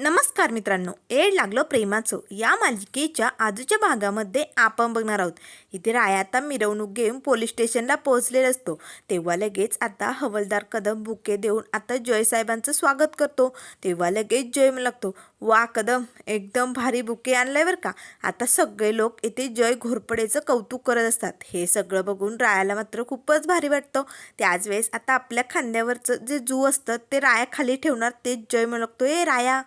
नमस्कार मित्रांनो एड लागलं प्रेमाचं. या मालिकेच्या आजच्या भागामध्ये आपण बघणार आहोत. इथे रायाता मिरवणूक घेऊन पोलीस स्टेशनला पोहोचलेला असतो. तेव्हा लगेच आता हवलदार कदम बुके देऊन आता जय साहेबांचं स्वागत करतो. तेव्हा लगेच जय लागतो. वा कदम एकदम भारी बुके आणलंय बरं का? आता सगळे लोक इथे जय घोरपडेचं कौतुक करत असतात. हे सगळं बघून रायाला मात्र खूपच भारी वाटतं. त्याच वेळेस आता आपल्या खांद्यावरचं जे जू असतं ते राया खाली ठेवणार तेच जय म्हणू लागतो ए राया!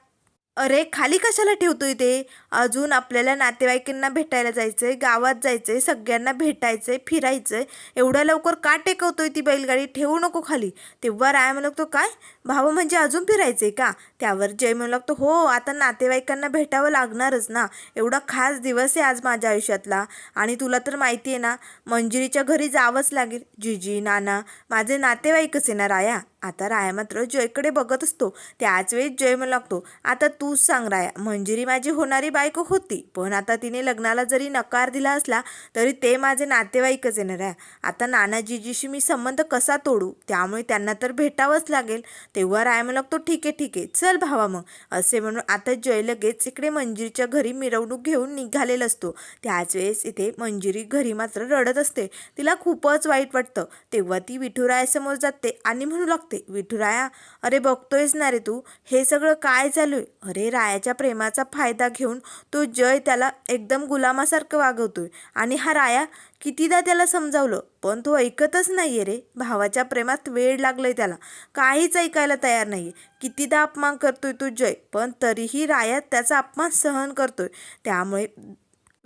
अरे खाली कशाला ठेवतोय ते? अजून आपल्याला नातेवाईकांना भेटायला जायचं आहे गावात जायचं आहे सगळ्यांना भेटायचं आहे फिरायचं आहे एवढ्या लवकर का टेकवतोय ती बैलगाडी? ठेवू नको खाली. तेव्हा राय म्हणू लागतो काय? भाऊ म्हणजे अजून फिरायचं आहे का? त्यावर जय म्हणू लागतो हो आता नातेवाईकांना भेटावं लागणारच ना. एवढा खास दिवस आहे आज माझ्या आयुष्यातला. आणि तुला तर माहिती आहे ना मंजिरीच्या घरी जावंच लागेल. जिजी नाना माझे नातेवाईकच आहे ना राया. आता राया मात्र जयकडे बघत असतो. त्याच वेळी जय म्हणू लागतो. आता तूच सांग राया मंजिरी माझी होणारी बायको होती पण आता तिने लग्नाला जरी नकार दिला असला तरी ते माझे नातेवाईकच येणार आहे आता नानाजीजीशी मी संबंध कसा तोडू? त्यामुळे त्यांना तर भेटावंच लागेल. तेव्हा राय मला लागतो ठीक आहे ठीक आहे चल भावा मग. असे म्हणून आता जय लगेच इकडे मंजिरीच्या घरी मिरवणूक घेऊन निघालेला असतो. त्याच वेळेस इथे मंजिरी घरी मात्र रडत असते. तिला खूपच वाईट वाटतं. तेव्हा ती विठुरायासमोर जाते आणि म्हणू लागते विठुराया अरे बघतोयस ना रे तू हे सगळं काय चालू आहे अरे रायाच्या प्रेमाचा फायदा घेऊन तो जय त्याला एकदम गुलामासारखं वागवतोय. आणि हा राया कितीदा त्याला समजावलं पण तो ऐकतच नाहीये रे. भावाच्या प्रेमात वेळ लागलाय त्याला. काहीच ऐकायला तयार नाहीये. कितीदा अपमान करतोय तो जय पण तरीही राया त्याचा अपमान सहन करतोय. त्यामुळे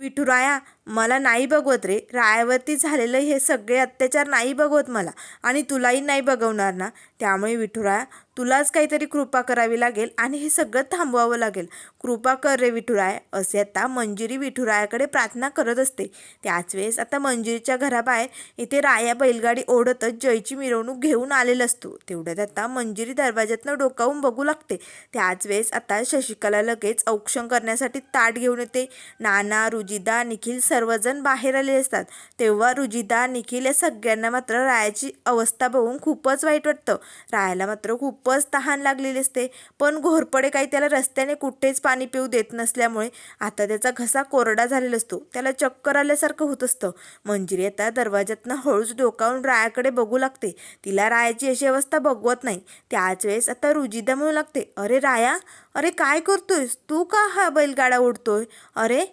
विठुराया मला नाही बघवत रे. रायावरती झालेलं हे सगळे अत्याचार नाही बघवत मला. आणि तुलाही नाही बघवणार ना. त्यामुळे विठुराया तुलाच काहीतरी कृपा करावी लागेल आणि हे सगळं थांबवावं लागेल. कृपा कर रे विठुराय. असे आता मंजिरी विठुरायाकडे प्रार्थना करत असते. त्याच वेळेस आता मंजिरीच्या घराबाहेर इथे राया बैलगाडी ओढतच जयची मिरवणूक घेऊन आलेला असतो. तेवढ्यात आता मंजिरी दरवाज्यातनं डोकावून बघू लागते. त्याच वेळेस आता शशिकला लगेच औक्षण करण्यासाठी ताट घेऊन येते. नाना रुजिदा निखिल सर्वजण बाहेर आले असतात. तेव्हा रुजिदा निखिल या सगळ्यांना मात्र रायाची अवस्था बघून खूपच वाईट वाटतं. रायाला मात्र खूपच तहान लागलेली असते. पण घोरपडे काही त्याला रस्त्याने कुठेच पाणी पिऊ देत नसल्यामुळे आता त्याचा घसा कोरडा झालेला असतो. त्याला चक्कर आल्यासारखं होत असतं. मंजिरी आता दरवाज्यातनं हळूच डोकावून रायाकडे बघू लागते. तिला रायाची अशी अवस्था बघवत नाही. त्याच वेळेस आता रुजिदा म्हणू लागते अरे राया अरे काय करतोयस? तू का हा बैलगाडा ओढतोय? अरे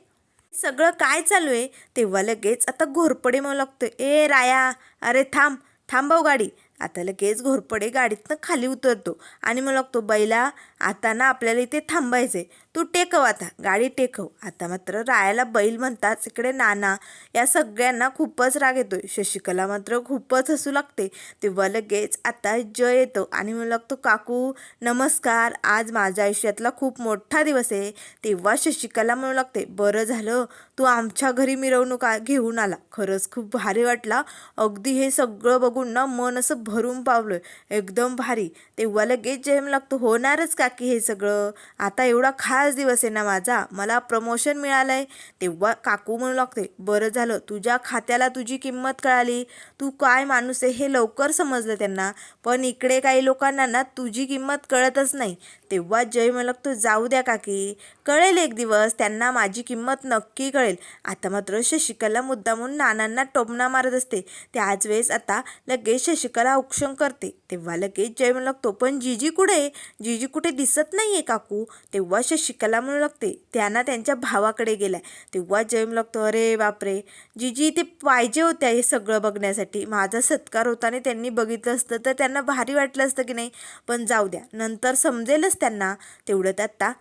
सगळं काय चालू आहे? तेव्हा लगेच आता घोरपडे म्हणू लागतो ए राया! अरे थांब थांबव गाडी. आता लगेच घोरपडे गाडीतनं खाली उतरतो. आणि मग लागतो बैला आता ना आपल्याला इथे थांबायचं आहे तू टेकव आता गाडी टेकव. आता मात्र रायाला बैल म्हणताच इकडे नाना या सगळ्यांना खूपच राग येतो शशिकला मात्र खूपच हसू लागते. तेव्हा लगेच आता जय येतो आणि म्हणू लागतो काकू नमस्कार. आज माझ्या आयुष्यातला खूप मोठा दिवस आहे. तेव्हा शशिकला म्हणू लागते बरं झालं. तू आमच्या घरी मिरवणूक घेऊन आला. खरंच खूप भारी वाटला. अगदी हे सगळं बघून ना मन असं भरून पावलं. एकदम भारी. तेव्हा लगेच जेम लागतो होणारच की हे सगळं आता एवढा खास दिवस आहे ना माझा मला प्रमोशन मिळालं आहे तेव्हा काकू म्हणू लागते बरं झालं तुझ्या खात्याला तुझी किंमत कळाली. तू काय माणूस आहे हे लवकर समजलं त्यांना पण इकडे काही लोकांना ना तुझी किंमत कळतच नाही. तेव्हा जय म्हणू लागतो जाऊ द्या काकी. कळेल एक दिवस त्यांना माझी किंमत नक्की कळेल. आता मात्र शशिकला मुद्दामून नानांना टोपणा मारत असते. त्याच वेळेस आता लगेच शशिकला औक्षण करते. तेव्हा लगेच जय म्हणू लागतो पण जिजी कुठे जीजी कुठे दिसत नाही आहे काकू. तेव्हा शशिकला म्हणू लागते. त्यांना त्यांच्या भावाकडे गेलाय. तेव्हा जय म्हणू लागतो अरे बापरे! जिजी ते पाहिजे होत्या हे सगळं बघण्यासाठी. माझा सत्कार होता आणि त्यांनी बघितलं असतं तर त्यांना भारी वाटलं असतं की नाही? पण जाऊ द्या. नंतर समजेलच त्यांना. तेवढं आता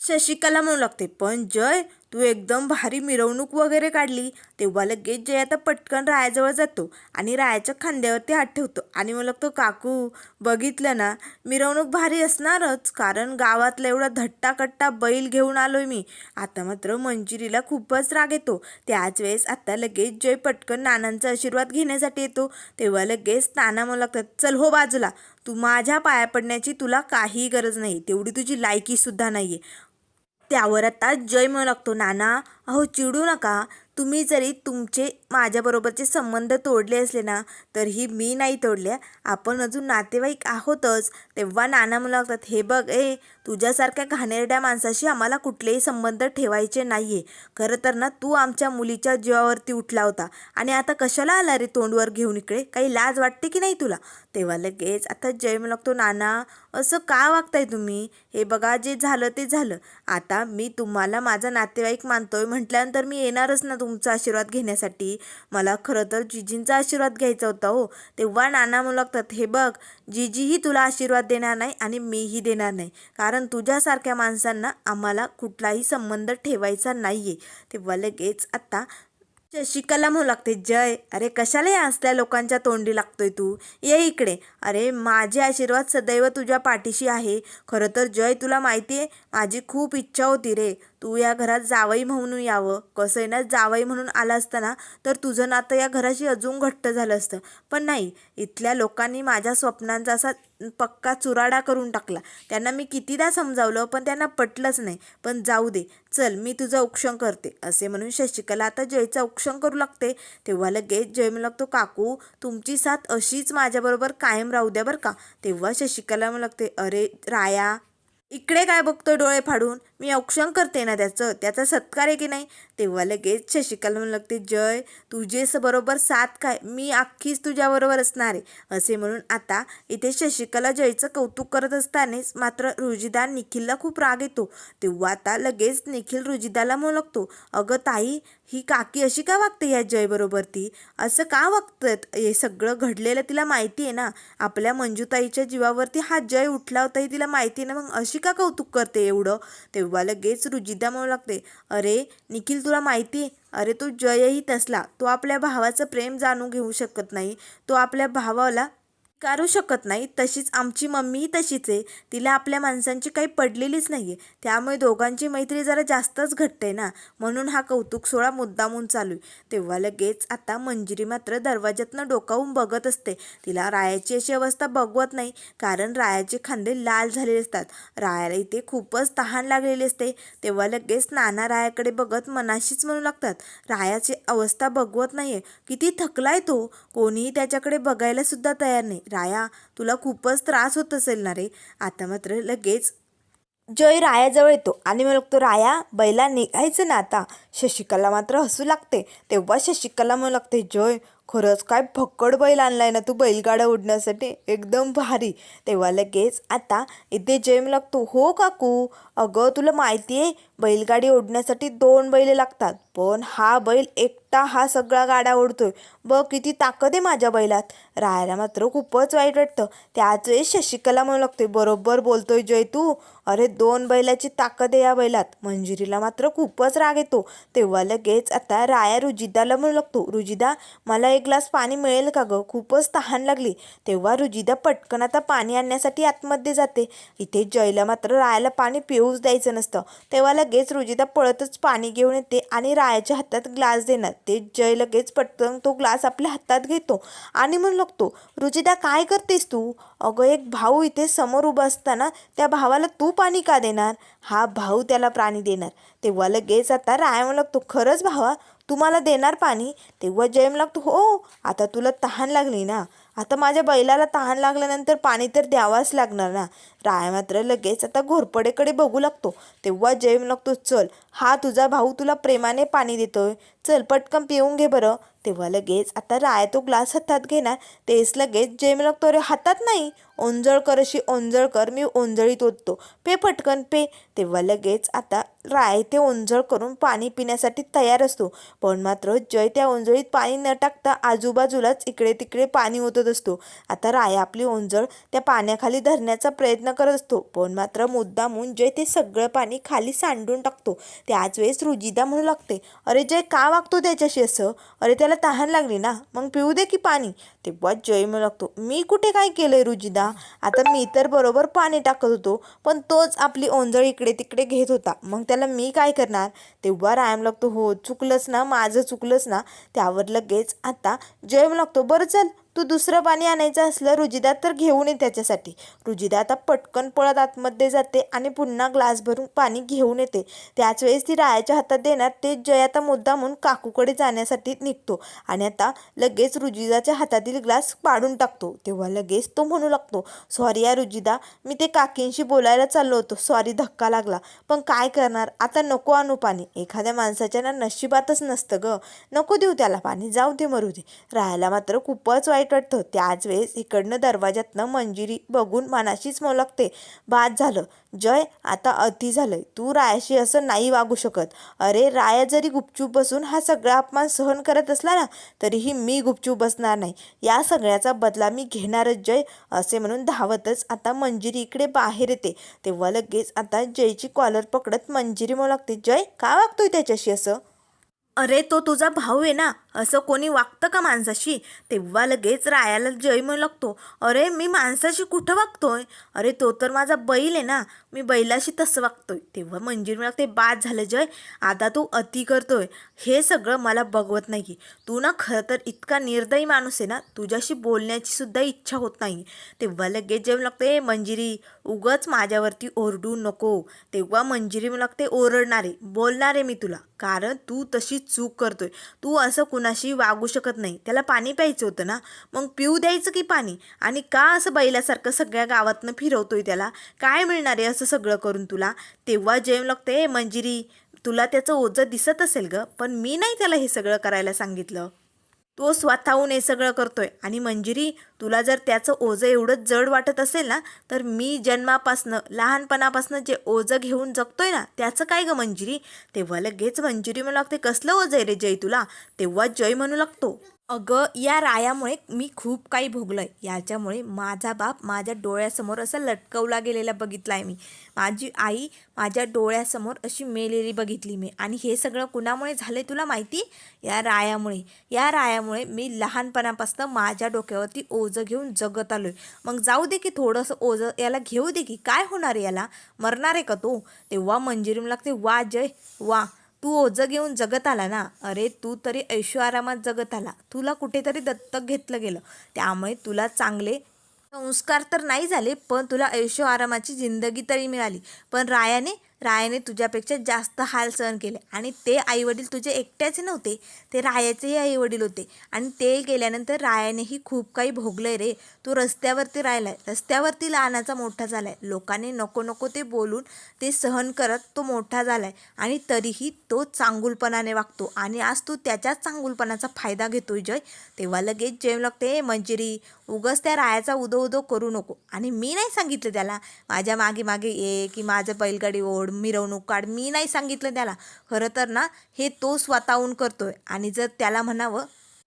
शशिकला म्हणू लागते पण जय तू एकदम भारी मिरवणूक वगैरे काढली. तेव्हा लगेच जय आता पटकन रायाजवळ जातो आणि रायाच्या खांद्यावरती हात ठेवतो आणि मग लागतो काकू बघितलं ना मिरवणूक भारी असणारच कारण गावातला एवढा धट्टाकट्टा बैल घेऊन आलोय मी. आता मात्र मंजिरीला खूपच राग येतो. त्याच वेळेस आता लगेच जय पटकन नानांचा आशीर्वाद घेण्यासाठी येतो. तेव्हा लगेच नाना म्हणू लागतात चल हो बाजूला तू माझ्या पाया पडण्याची तुला काही गरज नाही तेवढी तुझी लायकी सुद्धा आहे त्यावर आता जय म्हणू लागतो. नाना अहो चिडू नका. तुम्ही जरी तुमचे माझ्याबरोबरचे संबंध तोडले असले ना तरीही मी नाही तोडले आपण अजून नातेवाईक आहोतच. तेव्हा नाना मला लागतात हे बघ ए तुझ्यासारख्या घाणेरड्या माणसाशी आम्हाला कुठलेही संबंध ठेवायचे नाही आहे खरं तर ना तू आमच्या मुलीच्या जीवावरती उठला होता आणि आता कशाला आला रे तोंडवर घेऊन इकडे? काही लाज वाटते की नाही तुला? तेव्हा लगेच आता जय मला लागतो नाना. असं का वागताय तुम्ही? हे बघा जे झालं ते झालं. आता मी तुम्हाला माझा नातेवाईक मानतोय म्हटल्यानंतर मी येणारच ना तुमचा आशीर्वाद घेण्यासाठी. मला खरं तर जिजींचा आशीर्वाद घ्यायचा होता हो. तेव्हा नाना म्हणू लागतात हे बघ जिजीही तुला आशीर्वाद देणार नाही आणि मीही देणार नाही. कारण तुझ्यासारख्या माणसांना आम्हाला कुठलाही संबंध ठेवायचा नाही आहे तेव्हा लगेच आत्ता शशिकला म्हणू लागते. जय. अरे कशाला या असल्या लोकांच्या तोंडी लागतोय तू? ये इकडे. अरे माझे आशीर्वाद सदैव तुझ्या पाठीशी आहे. खरं तर जय तुला माहिती आहे माझी खूप इच्छा होती रे. तू या घरात जावई म्हणून यावं. कसं आहे ना जावई म्हणून आला असताना तर तुझं नातं या घराशी अजून घट्ट झालं असतं. पण नाही इथल्या लोकांनी माझ्या स्वप्नांचा असा पक्का चुराडा करून टाकला. त्यांना मी कितीदा समजावलं पण त्यांना पटलंच नाही. पण जाऊ दे चल मी तुझं औक्षण करते. असे म्हणून शशिकला आता जयचं औक्षण करू लागते. तेव्हा लगेच जय म्हणू लागतो काकू तुमची साथ अशीच माझ्याबरोबर कायम राहू द्या बरं का. तेव्हा शशिकला म्हणू लागते अरे राया इकडे काय बघतोय डोळे फाडून? मी औक्षण करते ना त्याचं. त्याचा सत्कार आहे की नाही? तेव्हा लगेच शशिकला म्हणू लागते जय तुझेस बरोबर साथ काय? मी अख्खीच तुझ्याबरोबर असणार आहे. असे म्हणून आता इथे शशिकला जयचं कौतुक करत असतानाच मात्र रुजिदा निखिलला खूप राग येतो. तेव्हा आता लगेच निखिल रुजिदाला म्हणू लागतो अगं ताई ही काकी अशी का वागते या जयबरोबर ती? असं का वागतात? हे सगळं घडलेलं तिला माहिती आहे ना. आपल्या मंजूताईच्या जीवावरती हा जय उठला होता हे तिला माहिती आहे ना. मग अशी का कौतुक करते एवढं? तेव्हा लगेच रुजिदा म्हणू लागते. अरे निखिल तुला माहिती आहे? अरे तो जयही तसला. तो आपल्या भावाचं प्रेम जाणून घेऊ शकत नाही. तो आपल्या भावाला कारू शकत नाही. तशीच आमची मम्मीही तशीच आहे. तिला आपल्या माणसांची काही पडलेलीच नाही आहे त्यामुळे दोघांची मैत्री जरा जास्तच घट्ट आहे ना. म्हणून हा कौतुक सोहळा मुद्दामून चालू आहे. तेव्हा लगेच आता मंजिरी मात्र दरवाज्यातनं डोकावून बघत असते. तिला रायाची अशी अवस्था बघवत नाही. कारण रायाचे खांदे लाल झालेले असतात. रायाला इथे खूपच तहान लागलेली असते. तेव्हा लगेच नाना रायाकडे बघत मनाशीच म्हणू लागतात रायाची अवस्था बघवत नाही किती थकलाय तो. कोणीही त्याच्याकडे बघायला सुद्धा तयार नाही. राया तुला खूपच त्रास होत असेल ना रे. आता मात्र लगेच जय रायाजवळ येतो. आणि मग तो राया बैला निघायचं ना आता? शशिकला मात्र हसू लागते. तेव्हा शशिकला म्हणू लागते जय खरंच काय भक्कड बैल आणलाय ना तू बैलगाडा उडण्यासाठी एकदम भारी. तेव्हा लगेच आता इथे जेम लागतो. हो काकू. अगं तुला माहिती आहे बैलगाडी ओढण्यासाठी दोन बैल लागतात. पण हा बैल एकटा हा सगळा गाडा ओढतोय. बघ किती ताकद आहे माझ्या बैलात. राहायला मात्र खूपच वाईट वाटतं. त्याच वेळेस शशिकला म्हणू लागते बरोबर बोलतोय जय तू. अरे दोन बैलाची ताकद आहे या बैलात. मंजिरीला मात्र खूपच राग येतो. तेव्हा लगेच आता राया रुजिदाला म्हणू लागतो रुजिदा मला एक ग्लास पाणी मिळेल का गं? खूपच तहान लागली. तेव्हा रुजिदा पटकन आता पाणी आणण्यासाठी आतमध्ये जाते. इथे जयला मात्र रायाला पाणी पिऊच द्यायचं नसतं. तेव्हा लगेच रुजिदा पळतच पाणी घेऊन येते आणि रायाच्या हातात ग्लास देणार. ते जय लगेच पटकन तो ग्लास आपल्या हातात घेतो आणि म्हणू लागतो रुजिदा काय करतेस तू? अगं एक भाऊ इथे समोर उभा असताना त्या भावाला तू पाणी का देणार? हा भाऊ त्याला पाणी देणार. तेव्हा लगेच आता राया म्हणू लागतो खरंच भावा तुम्हाला देणार पाणी? तेव्हा जयम लागतो हो आता तुला तहान लागली ना. आता माझ्या बैलाला तहान लागल्यानंतर पाणी तर द्यावाच लागणार ना. राया मात्र लगेच आता घोरपडेकडे बघू लागतो. तेव्हा जयम लागतो चल हा तुझा भाऊ तुला प्रेमाने पाणी देतोय. चल पटकन पिऊन घे बरं. तेव्हा लगेच आता राया तो ग्लास हातात घेणार. तेच लगेच जयम लागतो अरे हातात नाही. ओंजळ कर अशी ओंजळ कर मी ओंजळीत ओततो. पे पटकन पे. तेव्हा लगेच आता राय ते ओंजळ करून पाणी पिण्यासाठी तयार असतो. पण मात्र जय त्या ओंजळीत पाणी न टाकता आजूबाजूलाच इकडे तिकडे पाणी ओतत असतो. आता राय आपली ओंजळ त्या पाण्याखाली धरण्याचा प्रयत्न करत असतो. पण मात्र मुद्दामून जय ते सगळं पाणी खाली सांडून टाकतो. त्याच वेळेस रुजिदा म्हणू लागते अरे जय का वागतो त्याच्याशी असं? अरे त्याला तहान लागली ना मग पिऊ दे की पाणी. तेव्हा जय म्हणू लागतो मी कुठे काय केलंय रुजिदा? आता मी तर बरोबर पाणी टाकत होतो पण तोच आपली ओंजळ इकडे तिकडे घेत होता. मग त्या त्याला मी काय करणार? तेव्हा रायम लागतो हो चुकलंच ना माझं चुकलंच ना. त्यावर लगेच आता जयम लागतो बरं चल तू दुसरं पाणी आणायचं असलं रुजिदा तर घेऊन ये त्याच्यासाठी. रुजिदा आता पटकन पळत आतमध्ये जाते आणि पुन्हा ग्लास भरून पाणी घेऊन येते. त्याच वेळेस ती रायाच्या हातात देणार ते जय आता मुद्दा म्हणून काकूकडे जाण्यासाठी निघतो. आणि आता लगेच रुजिदाच्या हातातील ग्लास पाडून टाकतो. तेव्हा लगेच तो म्हणू लागतो सॉरी या रुजिदा मी ते काकींशी बोलायला चाललो होतो. सॉरी धक्का लागला. पण काय करणार? आता नको आणू पाणी. एखाद्या माणसाच्या ना नशिबातच नसतं ग. नको देऊ त्याला पाणी. जाऊ दे मरू दे. राहायला मात्र खूपच वाईट वाटतं त्याच वेळेस इकडनं दरवाज्यातनं मंजिरी बघून मनाशीच मोलकते बाद झालं. जय आता अति झालंय. तू रायाशी असं नाही वागू शकत. अरे राया जरी गुपचूप बसून हा सगळा अपमान सहन करत असला ना तरीही मी गुपचूप बसणार नाही. या सगळ्याचा बदला मी घेणारच जय. असे म्हणून धावतच आता मंजिरी इकडे बाहेर येते. तेव्हा लगेच आता जयची कॉलर पकडत मंजिरी म्हणू लागते जय का वागतोय त्याच्याशी असं? अरे तो तुझा भाऊ आहे ना? असं कोणी वागतं का माणसाशी? तेव्हा लगेच रायाला जय म्हणू लागतो. अरे मी माणसाशी कुठं वागतोय? अरे तो तर माझा बैल आहे ना? मी बैलाशी तसं वागतोय. तेव्हा मंजिर म्हणू लागते बाद झालं जय. आता तू अति करतोय. हे सगळं मला बघवत नाही. तू ना खरं तर इतका निर्दयी माणूस आहे ना? तुझ्याशी बोलण्याची सुद्धा इच्छा होत नाही. तेव्हा लगेच जेवण लागते मंजिरी उगच माझ्यावरती ओरडू नको. तेव्हा मंजिरी म्हणू लागते ओरडणारे बोलणारे मी तुला. कारण तू तशी चूक करतोय. तू असं कुणाशी वागू शकत नाही. त्याला पाणी प्यायचं होतं ना? मग पिऊ द्यायचं की पाणी? आणि का असं बैलासारखं सगळ्या गावातनं फिरवतोय त्याला? काय मिळणार आहे असं सगळं करून तुला? तेव्हा जेम लागते "ए, मंजिरी तुला त्याचं ओझं दिसत असेल ग पण मी नाही त्याला हे सगळं करायला सांगितलं. तो स्वतःहून हे सगळं करतोय. आणि मंजिरी तुला जर त्याचं ओझं एवढं जड वाटत असेल ना तर मी जन्मापासनं लहानपणापासनं जे ओझं घेऊन जगतोय ना त्याचं काय गं मंजिरी? तेव्हा लगेच मंजिरी म्हणू लागते कसलं ओझं आहे रे जय तुला? तेव्हा जय म्हणू लागतो. अगं या रायामुळे मी खूप काही भोगलंय. याच्यामुळे माझा बाप माझ्या डोळ्यासमोर असं लटकवला गेलेला बघितला आहे मी. माझी आई माझ्या डोळ्यासमोर अशी मेलेली बघितली मी. आणि हे सगळं कुणामुळे झालं तुला माहिती? या रायामुळे. या रायामुळे मी लहानपणापासून माझ्या डोक्यावरती ओझं घेऊन जगत आलोय. मग जाऊ दे की थोडंसं ओझं याला घेऊ दे की. काय होणार आहे याला? मरणार आहे का तो? तेव्हा मंजिरीम लागते वा जय वा. तू ओझं घेऊन जगत आला ना? अरे तू तरी ऐशो आरामात जगत आला. तुला कुठेतरी दत्तक घेतलं गेलं. त्यामुळे तुला चांगले संस्कार तर नाही झाले पण तुला ऐशो आरामाची जिंदगी तरी मिळाली. पण रायाने रायाने तुझ्यापेक्षा जास्त हाल सहन केले. आणि ते आईवडील तुझे एकट्याचे नव्हते ते रायाचेही आईवडील होते. आणि ते गेल्यानंतर रायानेही खूप काही भोगलंय रे. तू रस्त्यावरती राहिलाय. रस्त्यावरती लहानाचा मोठा झालाय. लोकांनी नको नको ते बोलून ते सहन करत तो मोठा झालाय. आणि तरीही तो चांगुलपणाने वागतो. आणि आज तू त्याच्याच चांगुलपणाचा फायदा घेतोय जय. तेव्हा लगेच जेम लागते मंजिरी उगस त्या रायाचा उदो उदो करू नको. आणि मी नाही सांगितलं त्याला माझ्या मागे मागे ये की माझं बैलगाडी ओढ मिरवणूक काढ. मी नाही सांगितलं त्याला. खरं तर ना हे तो स्वतःहून करतोय. आणि जर त्याला म्हणावं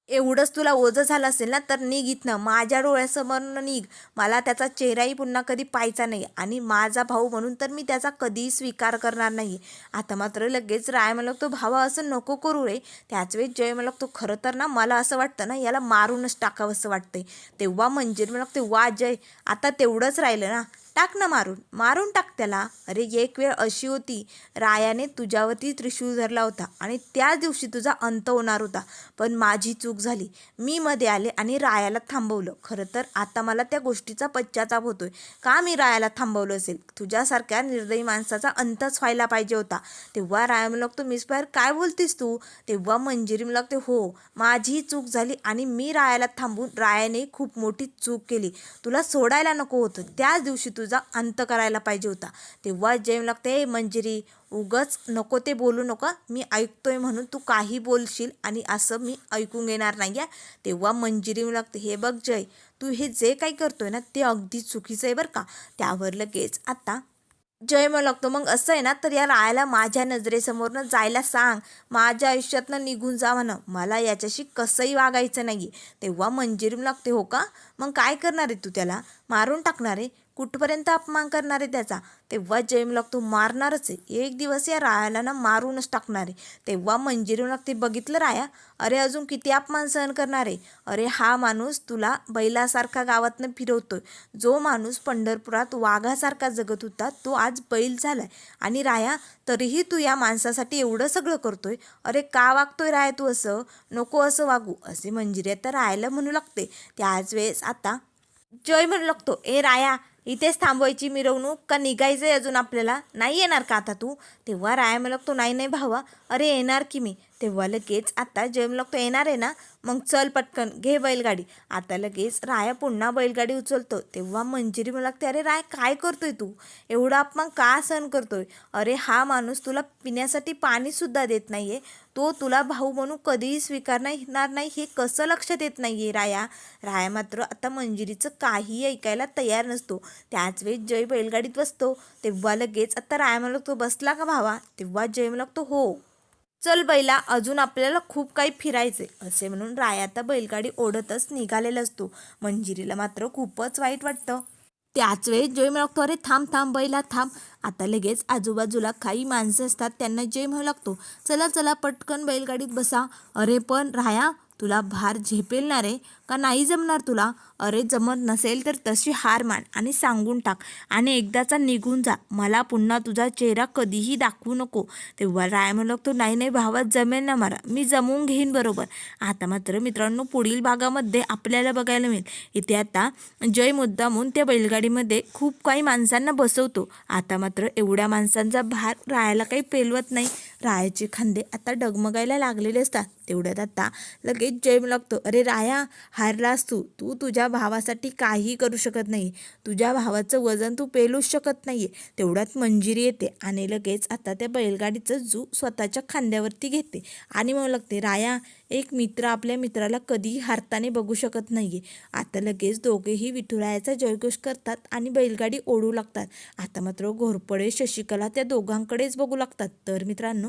एवढंच तुला ओझं झालं असेल ना तर निघ इथनं. माझ्या डोळ्यासमोरनं निघ. मला त्याचा चेहराही पुन्हा कधी पाहायचा नाही. आणि माझा भाऊ म्हणून तर मी त्याचा कधीही स्वीकार करणार नाही. आता मात्र लगेच राय मला तो भावा असं नको करू रे. त्याच वेळेस जय मला तो खरं तर ना मला असं वाटतं ना याला मारूनच टाकावं असं वाटतंय. तेव्हा म्हणजे मला ते वा जय आता तेवढंच राहिलं ना. टाक ना मारून. मारून टाक त्याला. अरे एक वेळ अशी होती. रायाने तुझ्यावरती त्रिशूळ धरला होता आणि त्याच दिवशी तुझा अंत होणार होता. पण माझी चूक झाली. मी मध्ये आले आणि रायाला थांबवलं. खरं तर आता मला त्या गोष्टीचा पश्चाताप होतोय. का मी रायाला थांबवलं असेल? तुझ्यासारख्या निर्दयी माणसाचा अंतच व्हायला पाहिजे होता. तेव्हा राया मला लागतो मिस बाहेर काय बोलतीस तू? तेव्हा मंजिरी मला लागते हो माझी चूक झाली आणि मी रायाला थांबून रायाने खूप मोठी चूक केली. तुला सोडायला नको होतं. त्याच दिवशी तुझा अंत करायला पाहिजे होता. तेव्हा जेम लागते मंजिरी उगच नको ते बोलू नका. मी ऐकतोय म्हणून तू काही बोलशील आणि असं मी ऐकून घेणार नाही आहे. तेव्हा मंजिरी लागते हे बघ जय तू हे जे काही करतोय ना ते अगदी चुकीचं आहे बरं का? त्यावर लगेच आता जय मला लागतो मग असं आहे ना तर या रायाला माझ्या नजरेसमोरनं जायला सांग. माझ्या आयुष्यातनं निघून जा म्हणा. मला याच्याशी कसंही वागायचं नाही तेव्हा मंजिरी लागते हो का? मग काय करणार आहे तू त्याला? मारून टाकणार आहे? कुठपर्यंत अपमान करणार आहे त्याचा? तेव्हा जयम लागतो मारणारच आहे. एक दिवस या रायाला ना मारूनच टाकणार आहे. तेव्हा मंजिरी ते बघितलं राया? अरे अजून किती अपमान सहन करणार आहे? अरे हा माणूस तुला बैलासारखा गावातनं फिरवतोय. जो माणूस पंढरपुरात वाघासारखा जगत होता तो आज बैल झालाय. आणि राया तरीही तू या माणसासाठी एवढं सगळं करतोय? अरे का वागतोय राया तू असं? नको असं वागू. असे मंजिरी आता रायाला म्हणू लागते. त्याच वेळेस आता जय म्हणू लागतो. ए राया! इथेच थांबवायची मिरवणूक का निघायचंय अजून आपल्याला? नाही येणार का आता तू? तेव्हा राया म्हणू नाही नाही भावा. अरे येणार की मी? तेव्हा लगेच आता जय तो येणार आहे ना मग चल पटकन घे बैलगाडी. आता लगेच राया पुन्हा बैलगाडी उचलतो. तेव्हा मंजिरी म्हणू लागते अरे राय काय करतोय तू? एवढा अपमान का सहन करतोय? अरे हा माणूस तुला पिण्यासाठी पाणीसुद्धा देत नाहीये. तो तुला भाऊ म्हणून कधीही स्वीकारणार नाही हे कसं लक्षात येत आहे राया? राया मात्र आता मंजिरीचं काही ऐकायला तयार नसतो. त्याच वेळी जय बैलगाडीत बसतो. तेव्हा लगेच आता राया म्हणू लागतो बसला का भावा? तेव्हा जय म्हणू लागतो हो. चल बैला अजून आपल्याला खूप काही फिरायचे असे म्हणून राया आता बैलगाडी ओढतच निघालेला असतो मंजिरीला मात्र खूपच वाईट वाटतं. त्याच वेळेस जय म्हणू लागतो अरे थांब थांब बैला थांब. आता लगेच आजूबाजूला काही माणसं असतात त्यांना जय म्हणू लागतो. चला चला पटकन बैलगाडीत बसा. अरे पण राया तुला भार झेपेलणार आहे का नाही जमणार तुला? अरे जमत नसेल तर तशी हार मान आणि सांगून टाक आणि एकदाचा निघून जा. मला पुन्हा तुझा चेहरा कधीही दाखवू नको. तेव्हा राय म्हणलं लागतो नाही नाही भावात जमेल ना मला. मी जमवून घेईन बरोबर. आता मात्र मित्रांनो पुढील भागामध्ये आपल्याला बघायला मिळेल. इथे आता जय मुद्दामून त्या बैलगाडीमध्ये खूप काही माणसांना बसवतो. आता मात्र एवढ्या माणसांचा भार रायाला काही पेलवत नाही. रायाचे खांदे आता डगमगायला लागलेले असतात. तेवढ्यात आता लगेच जय लागतो. अरे राया हारलास तू. तू तुझ्या भावासाठी काही करू शकत नाही. तुझ्या भावाचं वजन तू पेलूच शकत नाही तेवढ्यात मंजिरी येते आणि लगेच आता त्या बैलगाडीचं जू स्वतःच्या खांद्यावरती घेते. आणि मग लागते राया एक मित्र आपल्या मित्राला कधीही हारताने बघू शकत नाही आता लगेच दोघेही विठुरायाचा जयघोष करतात आणि बैलगाडी ओढू लागतात. आता मात्र घोरपडे शशिकला त्या दोघांकडेच बघू लागतात. तर मित्रांनो